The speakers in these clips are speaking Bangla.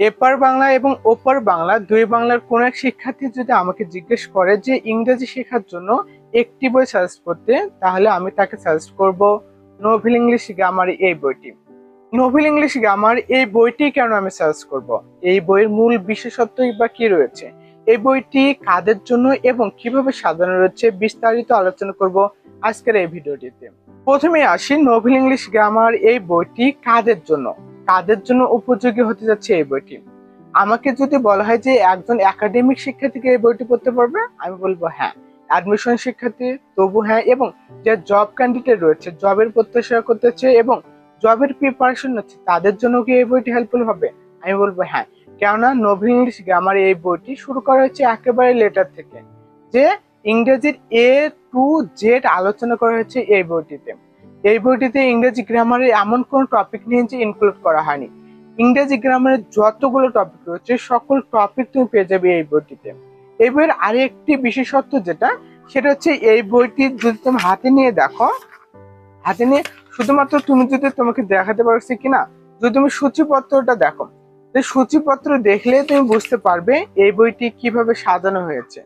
এপার বাংলা এবং ওপার বাংলা, দুই বাংলার কোন এক শিক্ষার্থী যদি আমাকে জিজ্ঞেস করে যে ইংরেজি শেখার জন্য একটি বই সাজেস্ট করতে, তাহলে আমি তাকে সাজেস্ট করব নোভেল ইংলিশ গ্রামার এই বইটি। নোভেল ইংলিশ গ্রামার এই বইটি কেন আমি সাজেস্ট করব? এই বইয়ের মূল বিশেষত্বই বা কি রয়েছে? এই বইটি কাদের জন্য এবং কীভাবে সাজানো রয়েছে বিস্তারিত আলোচনা করব আজকের এই ভিডিওটিতে। প্রথমে আসি নোভেল ইংলিশ গ্রামার এই বইটি কাদের জন্য? কাদের জন্য উপযোগী হতে যাচ্ছে এই বইটি? আমাকে যদি বলা হয় যে একজন একাডেমিক শিক্ষার্থীকে এই বইটি পড়তে পারবে, আমি বলব হ্যাঁ। অ্যাডমিশন শিক্ষার্থী, তবু হ্যাঁ এবং যে জব ক্যান্ডিডেট রয়েছে জবের প্রত্যাশা করতেছে এবং জবের প্রিপারেশন হচ্ছে তাদের জন্য কি এই বইটি হেল্পফুল হবে? আমি বলব হ্যাঁ। কেননা নোভেল ইংলিশ গ্রামার এই বইটি শুরু করা হয়েছে একেবারে লেটার থেকে। যে ইংরেজির এ টু জেড আলোচনা করা হয়েছে এই বইটিতে। এই বইটিতে ইংরেজি গ্রামারের এমন কোন টপিক নিয়ে যে ইনক্লুড করা হয়নি। ইংরেজি গ্রামারের যতগুলো টপিক রয়েছে, সকল টপিক তুমি পেয়ে যাবে এই বইটিতে। এই বইয়ের আরেকটি বিশেষত্ব যেটা, সেটা হচ্ছে এই বইটি যদি তুমি হাতে নিয়ে দেখো, হাতে নিয়ে শুধুমাত্র তুমি যদি তোমাকে দেখাতে পারছি কিনা, যদি তুমি সূচিপত্রটা দেখো সূচিপত্র দেখলে তুমি বুঝতে পারবে এই বইটি কীভাবে সাজানো হয়েছে।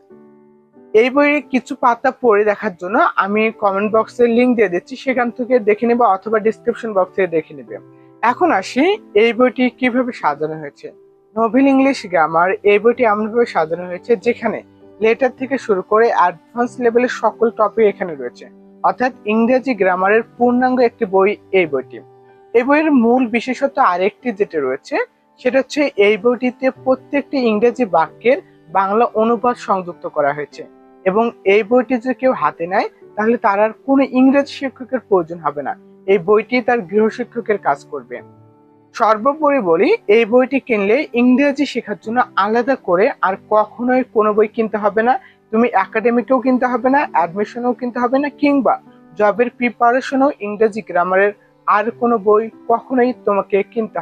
এই বইয়ের কিছু পাতা পড়ে দেখার জন্য আমি কমেন্ট বক্সের লিংক দিয়ে দিচ্ছি, সেখান থেকে দেখে নেবে অথবা ডিসক্রিপশন বক্সে দেখে নেবে। এখন আসি, এই বইটি কীভাবে সাজানো হয়েছে? নোভেল ইংলিশ গ্রামার এই বইটি এমনভাবে সাজানো হয়েছে যেখানে লেটার থেকে শুরু করে অ্যাডভান্স লেভেলের সকল টপিক এখানে রয়েছে। অর্থাৎ ইংরেজি গ্রামারের পূর্ণাঙ্গ একটি বই এই বইটি। এই বইয়ের মূল বিশেষত্ব আরেকটি যেটা রয়েছে, সেটা হচ্ছে এই বইটিতে প্রত্যেকটি ইংরেজি বাক্যের বাংলা অনুবাদ সংযুক্ত করা হয়েছে। এবং এই বইটি যদি কেউ হাতে নেয়, তাহলে তার আর কোনো ইংরেজি শিক্ষকের প্রয়োজন হবে না। এই বইটি তার গৃহশিক্ষকের কাজ করবে। সর্বোপরি বলি, এই বইটি কিনলে ইংরেজি শেখার জন্য আলাদা করে আর কখনোই কোনো বই কিনতে হবে না। তুমি একাডেমিকেও কিনতে হবে না অ্যাডমিশনেও কিনতে হবে না, কিংবা জবের প্রিপারেশনও ইংরেজি গ্রামারের আর কোনো বই কখনোই তোমাকে কিনতে হবে